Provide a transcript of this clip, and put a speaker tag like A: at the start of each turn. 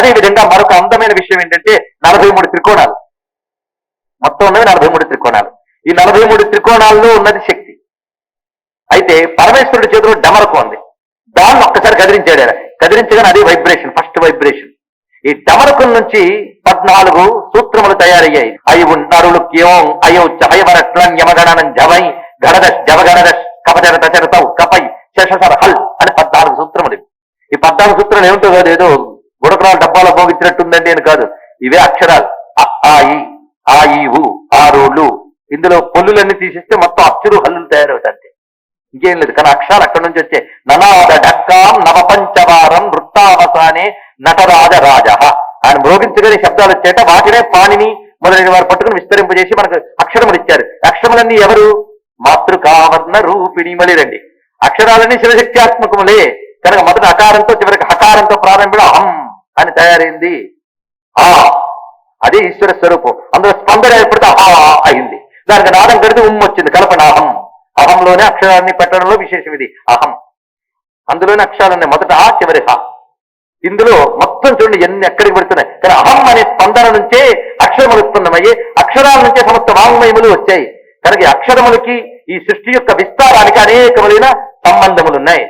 A: అదే విధంగా మరొక అందమైన విషయం ఏంటంటే నలభై మూడు త్రికోణాలు. మొత్తం ఉన్నవి నలభై మూడు త్రికోణాలు. ఈ నలభై మూడు త్రికోణాల్లో ఉన్నది శక్తి. అయితే పరమేశ్వరుడి చేతిలో డమరకు ఉంది. దాన్ని ఒక్కసారి కదిలించాడు ఆయన. కదిలించగానే అది వైబ్రేషన్ ఫస్ట్ వైబ్రేషన్ ఈ డమరకం నుంచి పద్నాలుగు సూత్రములు తయారయ్యాయి. అయి నరులు క్యోం అయౌ చయవరట్లం యమగణనం జవై గణదశ్ జవగణదశ్ కపచర దశరథౌ కపై శేషసర హల్ అని పద్నాలుగు సూత్రములు. ఈ పద్నాలుగు సూత్రాలు ఏమిటో కాదు డబ్బాల డబ్బాల డబ్బాలో పోగించినట్టుందండి అని కాదు. ఇవే అక్షరాలు. ఆ ఈ ఆ ఈ ఆ రోడ్లు ఇందులో పొల్లులన్నీ తీసేస్తే మొత్తం అక్షరు హల్లులు తయారవుతాయి ఇంకేం లేదు. కానీ అక్షరాలు అక్కడి నుంచి వచ్చే ననాద డక్కాం నవపంచవారం వృత్తావసానే నటరాజ రాజ ఆయన మ్రోగించగలిగే శబ్దాలు వచ్చేట వాటినే పాణిని మొదలైన వారు పట్టుకుని విస్తరింపజేసి మనకు అక్షరములు ఇచ్చారు. అక్షరములన్నీ ఎవరు? మాతృకావర్ణ రూపిణి మళ్ళీ రండి అక్షరాలన్నీ శివశక్త్యాత్మకములే. కనుక మొదట అకారంతో చివరికి హకారంతో ప్రారంభం. తయారైంది. ఆ అదే ఈశ్వర స్వరూపం. అందులో స్పందన ఏర్పడితే ఆ అయింది. దానికి నాదం కడితే ఉమ్ము వచ్చింది కల్పన అహం. అహంలోనే అక్షరాన్ని పెట్టడంలో విశేషం ఇది అహం. అందులోనే అక్షరాలు మొదట ఆ చివరి హా. ఇందులో మొత్తం చూడండి ఎన్ని ఎక్కడికి పెడుతున్నాయి. కానీ అహం అనే స్పందన నుంచే అక్షరములు ఉత్పన్నమయ్యి అక్షరాల నుంచే సమస్త వాంగ్మయములు వచ్చాయి. కనుక అక్షరములకి ఈ సృష్టి యొక్క విస్తారానికి అనేకములైన సంబంధములు ఉన్నాయి